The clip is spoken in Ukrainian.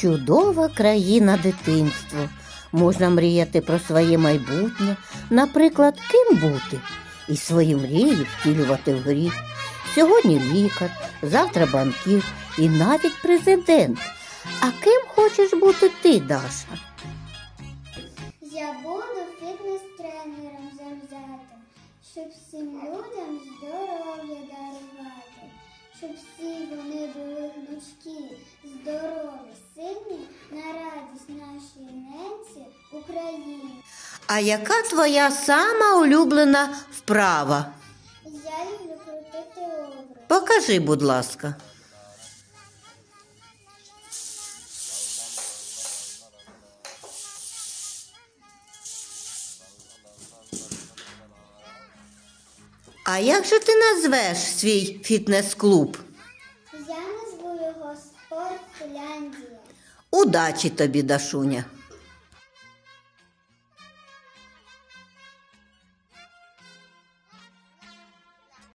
Чудова країна дитинство. Можна мріяти про своє майбутнє, наприклад, ким бути, і свої мрії втілювати в грі. Сьогодні лікар, завтра банкір і навіть президент. А ким хочеш бути ти, Даша? Я буду фітнес-тренером завзятим, щоб всім людям здоров'я дарувати, щоб всі вони були гнучкі, здорові, нашій ненці Україні. А яка твоя сама улюблена вправа? Я люблю крутити обруч. Покажи, будь ласка. А як же ти назвеш свій фітнес-клуб? Я назву його Спортляндія. Удачі тобі, Дашуня!